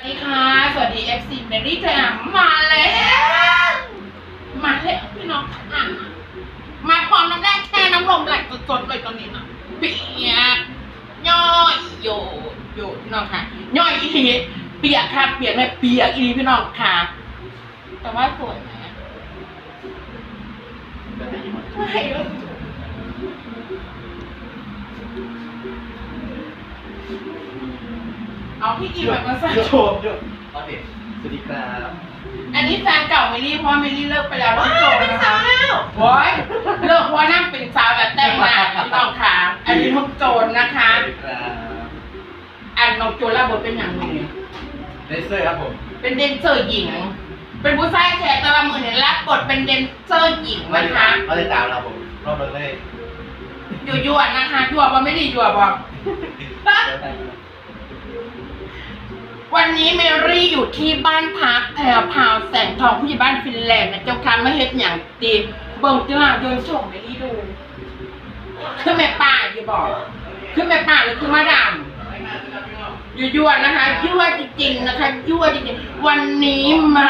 สวัสดีค่ะ สวัสดี FC เมรี่แจมมาแล้ว มาแล้วพี่น้องค่ะมาพร้อมน้ำแรกแค่น้ำลมไหลสดๆเลยตอนนี้นะเปียกย่อยโยโยพี่น้องค่ะ ย่อยอีหลีเปียกค่ะเปียกแม่เปียกอีหลีพี่น้องค่ะ แต่ว่าสวยไหมไม่ เอาพี่กินแบบมาใส่โชมโชมโอเคสวัสดีครับอันนี้แฟนเก่าเมลี่เพราะว่าเมลี่เลิกไปแล้วน้องโจนะคะโอ้ยเลิกเพราะว่านั่งเป็นสาวแต่แต่งหน้าพี่น้องค่ะ อันนี้น้องโจรนะคะสวัสดีครับอันน้องโจรรับบทเป็นอย่างนี้เลเซอร์ครับผม เป็นเดนเซอร์หญิง เป็นผู้ชายแท้แต่ว่ามือเนี่ยรับบทเป็นเดนเซอร์หญิงนะคะเขาจะตามเราผมรอบเลยอยู่ยั่วนะคะยั่วบ่ไม่ได้ยั่วบอก วันนี้เมรี่อยู่ที่บ้านพักแถวพาวแสงทองผู้ใหญ่บ้านฟินแลนด์นะเจ้าค่ะไม่เฮ็ดอย่างตีเบิ่งจ้าโยนส่งเมรี่ดูคือแม่ป้าอย่าบอกคือแม่ป้าหรือคือมาดามยั่วๆนะคะยั่วจริงๆนะคะยั่วจริงๆวันนี้มา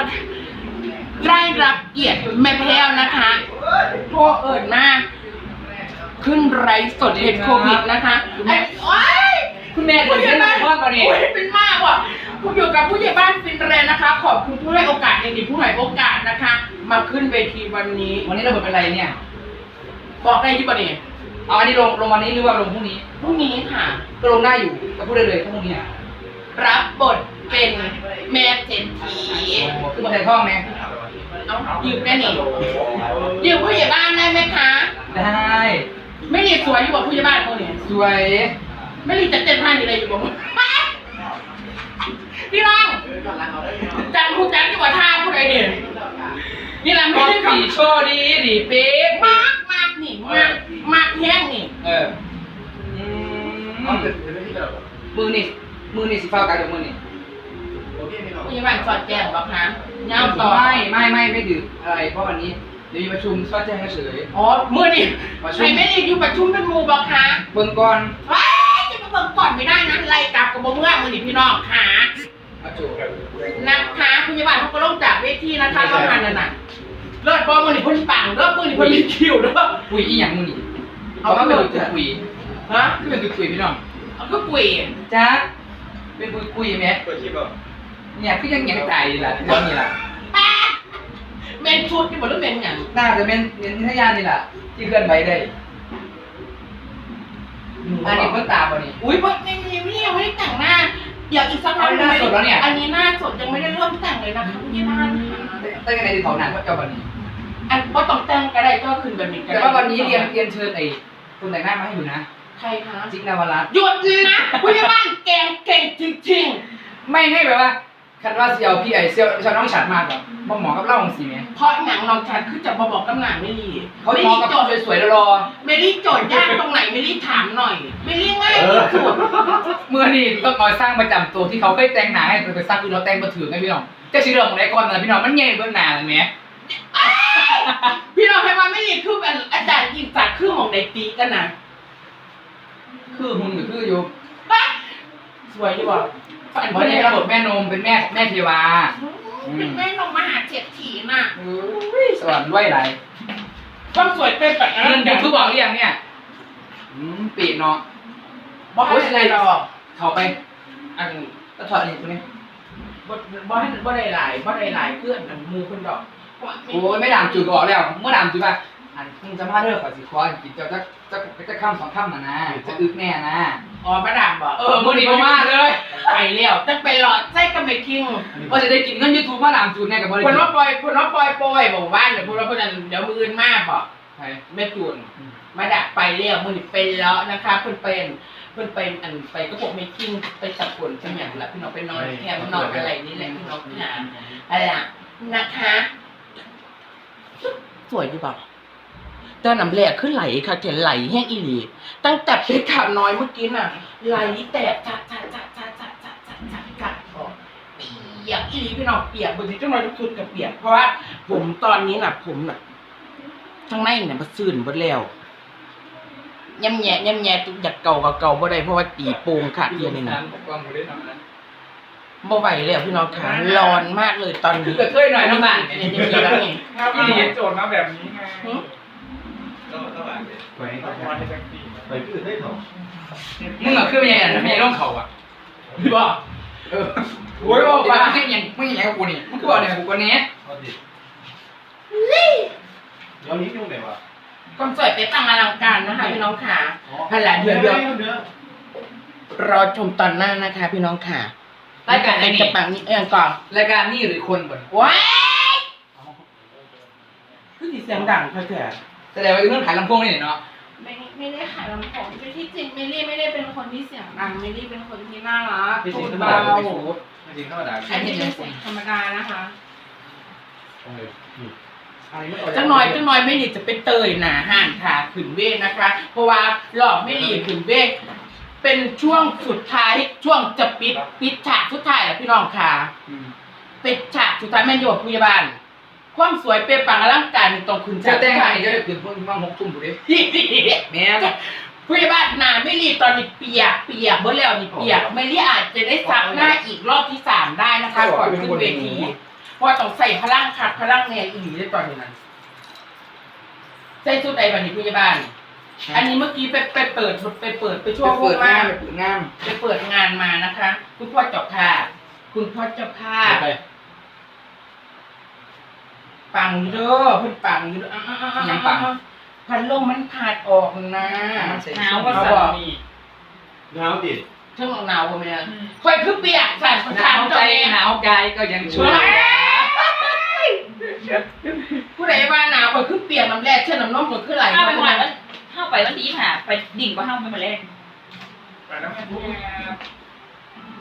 ได้รับเกียรติแม่แพ้วนะคะโทรเอิญมาก ขึ้นไรฟ์สดเหตุโควิดนะคะไอ้โอ๊ย คุณแม่เดินเล่นละครมาเนี่ยโอ๊ยเป็นมากว่ะคุณอยู่กับผู้ใหญ่บ้านฟินแลนด์นะคะ ขอบคุณผู้ให้โอกาสในดีผู้ให้โอกาสนะคะ มาขึ้นเวทีวันนี้ วันนี้เราเป็นอะไรเนี่ย บอกได้ยี่ปะเนี่ยเอาอันนี้ลงลงวันนี้หรือว่าลงพรุ่งนี้พรุ่งนี้ค่ะก็ลงได้อยู่ก็พูดได้เลยพรุ่งนี้อะรับบทเป็นแม่เศรษฐีคือมาใส่ท่องไหมเอายืมได้นี่ยืมผู้ใหญ่บ้านได้ไหมคะ ได้ ไม่รีสวยอยู่บอกผู้ใหญ่บ้านคนนี้สวย ไม่รีจะเจ็ดพันอะไรอยู่บอกพี่น้องจำคุณจันที่ว่าท่าผู้ใดเด่นนี่แหละก็ไม่ได้ปีโชว์ดีดีเป๊ะมากมากนี่มากมากแห้งนี่เอออืน้องมเป็นเป็นที่เดิมมือนี่มือนี่สิฟ้ากันเดี๋ยวมือนี่โอเคพี่น้องผู้ใหญ่บ้านสอดแจ้งบอกนะเงาต่อไม่ไม่ไม่ไม่ดื่มอะไรเพราะวันนี้เดี๋ยวมีประชุมสวัสดีเฉยอ๋อมื่อนี่ประชุมใครไม่ได้อยู่ประชุมเป็นหมู่บอกคะเบิ่งก่อนว้ายจะมา เบิ่งก่อนไม่ได้นะไล่กลับกับบ่เมื่อมือนี่พี่น้องค่ะนะคะผู้ใหญ่บ้านเขาก็ลงจากเวทีนะคะเข้ามานั่นน่ะเลิศบอมือนี่เพ่นปังเลิศมือนี่เพ่นมีคิวเด้อคุยอีหยังมือนี่เอามาเป็นคุยคุยฮะคือเป็นคุยคุยพี่น้องเอาก็กุยจ้าเป็นคุยคุยไหมตัวคลิปอ่เนี่ยคือยังยังตายอยู่ล่ะที่ว่านี่ล่ะเมนชุดที่บอกว่าเมนอย่างน่าจะเป็นเป็นนิทยานนี่ล่ะที่เคลื่อนไหวได้ อันนี้เพิ่งตาบ่นี่อุ้ยเพิ่งไม่มีนี่ยังไม่ได้แต่งหน้า เดี๋ยวอีกสักพักเอาหน้าสดแล้วเนี่ย อันนี้หน้าสดยังไม่ได้เริ่มแต่งเลยนะคะผู้ใหญ่บ้านค่ะตั้งแต่ในที่เขาหนังก็เจ้าบ่นี่อันว่าต้องแต่งก็ได้ก็คืนแบบนี้ก็แต่ได้ว่าวันนี้เรียนเรียนเชิญไอ้คนแต่งหน้ามาให้อยู่นะใครคะจิ๊กนาวรัตน์หยุดนะผู้ใหญ่บ้านแกงเก่งจริงไม่ให้แบบว่า คันว่าเซียวพี่ไอ้เซียวชาวน้องฉัดมากกว่าบ่หมอกับเล่าของสีแม่ๆเพราะหนังน้องชัดคือจะมาบอกกำลังไม่รีเขาไม่หมอรีกับโจทย์สวยๆแล้วรอไม่รีโจทย์ยากตรงไหนไม่รีถามหน่อย ไม่รีง่ายที่สุดเมื่อนี่ต้องเอาสร้างประจำตัวที่เขาเคยแต่งหน้าให้ไปสร้างคือเราแต่งมาถือไงพี่น้องเจ้าชื่อเรื่องของไหนก่อนนะพี่น้องมันใหญ่เบื้องหน้าเลยแหมพี่น้องให้ว่าไม่รีคือเป็นอาจารย์อินจัดคือของในปีกันนะคือหุ่นก็คืออยู่ สวยดีว่ะฝัน เพราะนี่ระบบแม่นมเป็นแม่แม่เทวาเป็นแม่นมมหาเศรษฐีน่ะอุ้ยสวรรค์ไหวไหลความสวยเป็นแบบเงินยูทูบบอกหรือยังเนี่ยอืมปีเนาะบอกให้อะไรหรอกเข้าไป อันก็ถอดอันนี้ตรงนี้บ่บ่ให้บ่ได้หลายบ่ได้หลายเพื่อนอันหมูคนดอกโอ้ยไม่ด่ามจุดก็ออกแล้วเมื่อด่ามจุดว่าอันมึงจะมาเด้อขอสิคอกินเจ้าจะจะจะข้ามสองข้ามนะนะจะอึกแน่นะ อ๋อมาดามบอกเออมื่อนี้มาเลย ไปแล้วจะไปหลอดใส่กับไม่คิงว่าจะได้กินเงินยูทูบมาด่ามจุดแน่กับบริคนว่าปล่อยคนว่าปล่อยปล่อยบอกว่าเดี๋ยวพวกเราพวกนั้นเดี๋ยวมืออื่นมากบอกใช่แม่จูนมาดักไปเรียกมือนี่เป็นแล้วนะคะเพิ่นเป็นเพิ่นเป็นอันไปก็บอกไม่กิ้งไปสักคนใช่ไหมล่ะพี่น้องไปนอนแคมป์นอนอะไรนี่แหละพี่น้องหาอะไรล่ะนะคะ สวยดีบ ตอนน้ำแรกขึ้นไหลค่ะเห็นไหลแห้งอีหลี ตั้งแต่เพชรขาน้อยเมื่อกี้น่ะ ไหลแตกจัดจัดจัดจัดจัดจัดจัดจัดจัดออกเปียกอีหลีพี่น้องเปียกบางทีจังเลยทุกชุดกับเปียก เพราะว่าผมตอนนี้น่ะ ผมน่ะข้างในเนี่ยมันซื่นหมดแล้วย่ำแย่ย่ำแย่อยากเก่ากับเก่าบ่ได้เพราะว่าตีโป่งขาดเดียวนี่นะความรู้ได้หน่อยนะบ่ไหวแล้วพี่น้องขาร้อนมากเลยตอนคือนี้กระเทยหน่อยน้ำมันเนี่ยนี่แล้วนี่ถ้าพี่เห็นโจทย์มาแบบนี้ไง ไปกับวันในแบงค์ปีไปคือได้ถอดมึงอะคือไม่ใช่ไม่ใช่ร่องเขาอะบ่เออโอ้ยบอกว่าไม่ยังไม่ยังกับกูนี่มึงคือบอกเนี่ยกูคนนี้เอาดิเดี๋ยวนี้ยุ่งไหนวะความสวยเป็นตังอลังการนะคะพี่น้องขาอ๋อนั่นแหละเดี๋ยวเดี๋ยวเดี๋ยวรอชมตอนหน้านะคะ พี่น้องขารายการไหนเป็นนี่กระปังนี่เองก่อนรายการนี่หรือคนบ่นว้ายคือสีเสียงดังเขาเถอะ แสดงว่าเรื่องขายลำโพงนี่เนาะไม่ไม่ได้ขายลำโพงคือที่จริงเมลี่ไม่ได้เป็นคนที่เสียงดังเมลี่เป็นคนที่น่ารักพี่พูสิงดธรรมเบาดาไม่สูดไม่จริงธรรมดาใครเห็นไม่ยัได้งเสียงธรรมดานะคะต้องเลยนี่จังหน่อยจังหน่อยไม่ดีจะเป็นเตยหนาห่านค่ะขึ้นเวทนะคะ เพราะว่าหลอกไม่ดีขึ้นเวทเป็นช่วงสุดท้ายช่วงจะปิดปิดฉากสุดท้ายแหละพี่น้องค่ะปิดฉากสุดท้ายแม่นโยบพยาบาล ความสวยเปรี้ยปังอลังการนี่ต้องคุณจะฉากแต่งสุดงาท้านยจะได้ตื่นพวกมาหกทุ่มถูกดิที่แม่พยาบาลหนาไม่รีตอนนี้เปียกเปียกเมื่อแล้วนี่เปียกไม่รีอาจจะได้ซักหน้าอีกรอบที่สามได้นะคะก่อนขึ้นเวทีเพราะต้องใส่พลังคัดพลังแนอีหลีได้ตอนนี้นั้นใส่ชุดใดบันนี้พยาบาลอันนี้เมื่อกี้ไปไปเปิดไปเปิดไปช่วงเปิดมางานเปิดงานไปเปิดงานมานะคะ คุณพ่อเจ้าภาพคุณพ่อเจ้าภาพไปปังอยู่เด้อเพิ่นปังอยู่เด้ออ่าๆๆๆพันลมมันขาดออกนะหนาวก็เขาสั่บอกนนี่หนาวดิเท่งหนาวบ่แม่นค่อยคือเปียกสั่นคนหทานาวเจ้าใจแม่หนาวกายก็ยังช่วยผู้ใดว่าหนาวค่อยคือเปียกน้ำแร่เช่นน้ำนมก็คือไหลเข้าไปหวานแล้วเข้าไปวันนี้ค่ะไปดิ่งก็เข้าไปมาแรกไปแล้วแม่พูด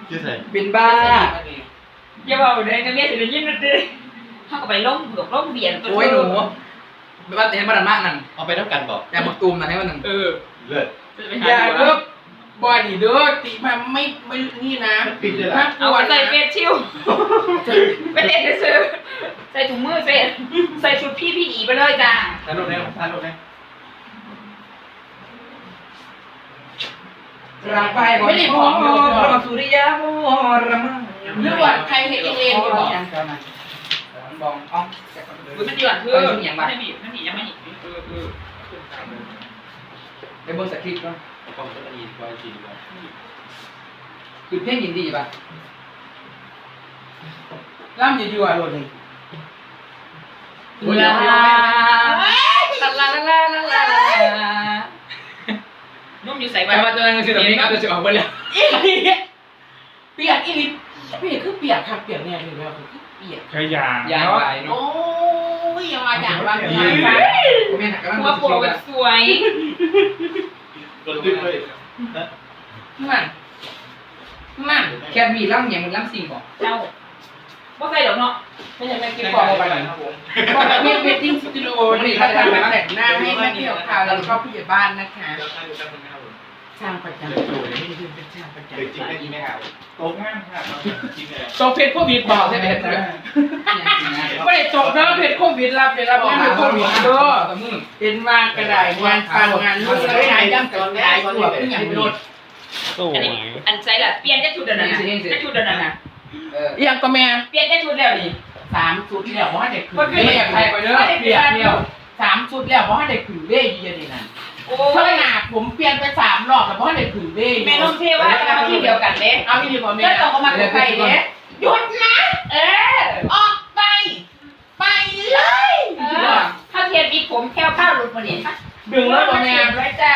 ชื่อใส่เป็นบ้าอย่าบอกเลยจะเมียสิได้ยินนะดิ เข้าไปล่มกับล่มเบียร์โอ้ยหนูไม่ว่าแต่เห็นบ้านมากนั่นเอาไปน้ำกันบอกแต่บักตูมนั่นให้มันนั่นเออเลิศอย่าเด้อบอดี้เด้อติมาไม่ไม่นี่นะปิดเลยน่าล่ะกเอาลัวไปใส่นะเฟสชิลไปเล่นไปซื้อใส่ถุงมือเฟสใส่ชุดพี่พี่อีไปเลยจ้าทานรถไหนทานรถไหนรังไปไม่ได้ของรอสุริยะโมรมหรือว่าใครเห็นเองอยู่บอก บองอ้องอุ้ยมันดีกว่าคือไม่มีไม่มียังไม่เห็นเออเออไปเบิ่งสคริปต์ก่อนกล้องตัวนี้กล้องจริงก่อนคือเพลงยินดีป่ะล่ำอยู่ๆอะรถนี่ลาลาลาลาลาลานุ่มอยู่ใส่แต่ว่าตัวนั้นคือแบบนี้ก็จะออกไปแล้วอีหลีเปียกอีหลีเปียกคือเปียกครับเปียกเนี่ยคือแล้วคือ เปียกขยานยางเนาะไปโอ้เนาะยอย่ามาอย่างว่าอย่างอืมว่าผมยังหักกำลังหัวโปรแบบสวยรถตึ้งเลยนะนั่นนั่นแค่มีล่ำอย่างมันล่ำสิ่งบอกเจ้าว่าใส่หรอกเนาะไม่ใช่แม่กิ๊บบอกไปไหนครับผมบอกแบบนี้เวทติ้งสตูดิโอนี่เขาทำมาแต่งหน้าให้แม่เกี่ยวข่าวแล้วก็ผู้ใหญ่บ้านนะคะ เดี๋ยวท่านดูด้านบนนะครับผมช่างประจำตัวไม่ได้เป็นช่างประเดี๋ยวจริงจำได้ยินไหมครับตกงานค่ะจริงเลยตกเพชรโควิดบอกใช่ไหมไม่ได้ตกเด้อเพชรโควิดรับไปรับงานโควิดเด้อตะมือเป็นมากกระไดงานฟังงานลูกเลยหายย่ำกับหายตัวพี่อย่างรถอันนี้อันใส่ละเปลี่ยนจะชุดเดินนะจะชุดเดินนะเอออย่างก็แม่เปลี่ยนจะชุดแล้วนี่สามชุดแล้วเพราะเด็กขึ้นมันคือเบ้แบบใครไปเด้อเปลี่ยนเดียวสามชุดแล้วเพราะเด็กขึ้นเบ้ยี่ยดีนั่น โอ้เท่ายหนาผมเปลี่ยนไปสามรอบแต่เพราะเด็กขึ้นเบ้แม่น้องเทว่าจะมาที่เดียวกันเด้เอาที่ดีกว่าเลืแม่อดตกออกมาเป็นไฟเด้หยุดนะ เออ ออกไป ไปเลยถ้าเทียนมีผมแค่ข้าวหลุดมาดิดึงแล้วตัวแม่ไว้จ้า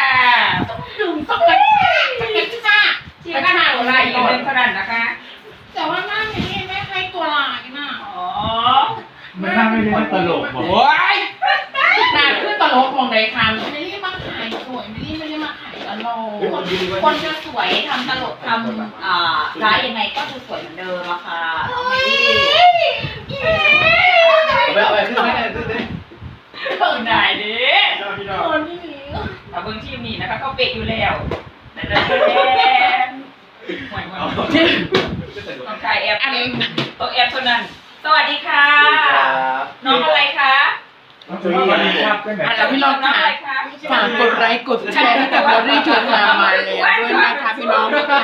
ดึงต้องกระชากกระชาก ที่ขนาดอะไรอยู่เป็นขนาดนะคะ แต่ว่าหน้าเมลี่ไม่ให้ตัวลายน่ะ อ๋อ มันน่าไม่ได้ มันตลกบอก โอ้ยหนาขึ้นตลกมองใดคำ เมลี่มาขายสวยเมลี่ไม่ได้มาขายตลก คนจะสวยทำตลกทำอ่าร้า ยยังไงก็จะสวยเหมือนเดิมอะค่ะไม่ได้เอาไปเอาไปขึ้นไหมขึ้นไหมเปิได้ด้พี่น้องคนที่นี้เอาเบิ้งทีมนี้นะคะเขาเปกอยู่แล้วแต่แต่ห่วยห่วยต้องใช้แอปอันต้องแอปเท่านั้น สวัสดีค่ะ น้องอะไรคะน้อะแล้วพี่น้องค่ะ ฝากกดไลค์กดแชร์ให้กับเมรี่เธองามมาแล้วด้วยนะคะพี่น้องค่ะ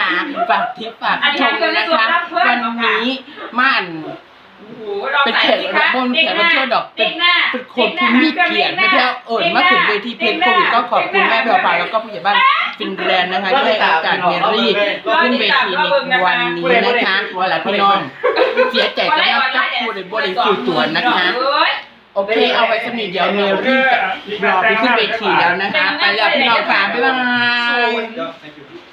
ฝากทิปฝากชมนะคะวันนี้ม่านโอ้โหเราใส่สิคะเป็นแขกรับเชิญดอกเป็นเด็กหน้าเป็นคนผู้มีเกียรติไม่ใช่เอิญมาถึงเวทีเพลงโควิดก็ขอบคุณแม่แพรวพราวแล้วก็ผู้ใหญ่บ้านฟินแลนด์นะคะที่ให้โอกาสเมรี่ขึ้นเวทีในวันนี้นะคะหลายพี่น้องเสียใจกับนักจับผู้ในบริสุทธิ์ตัวนะคะ โอเค เอาไว้สนิทเดี๋ยวเมรี่จะรอไปขึ้นเวทีแล้วนะคะ ไปแล้วพี่น้องค่ะบ๊ายบายยอด thank you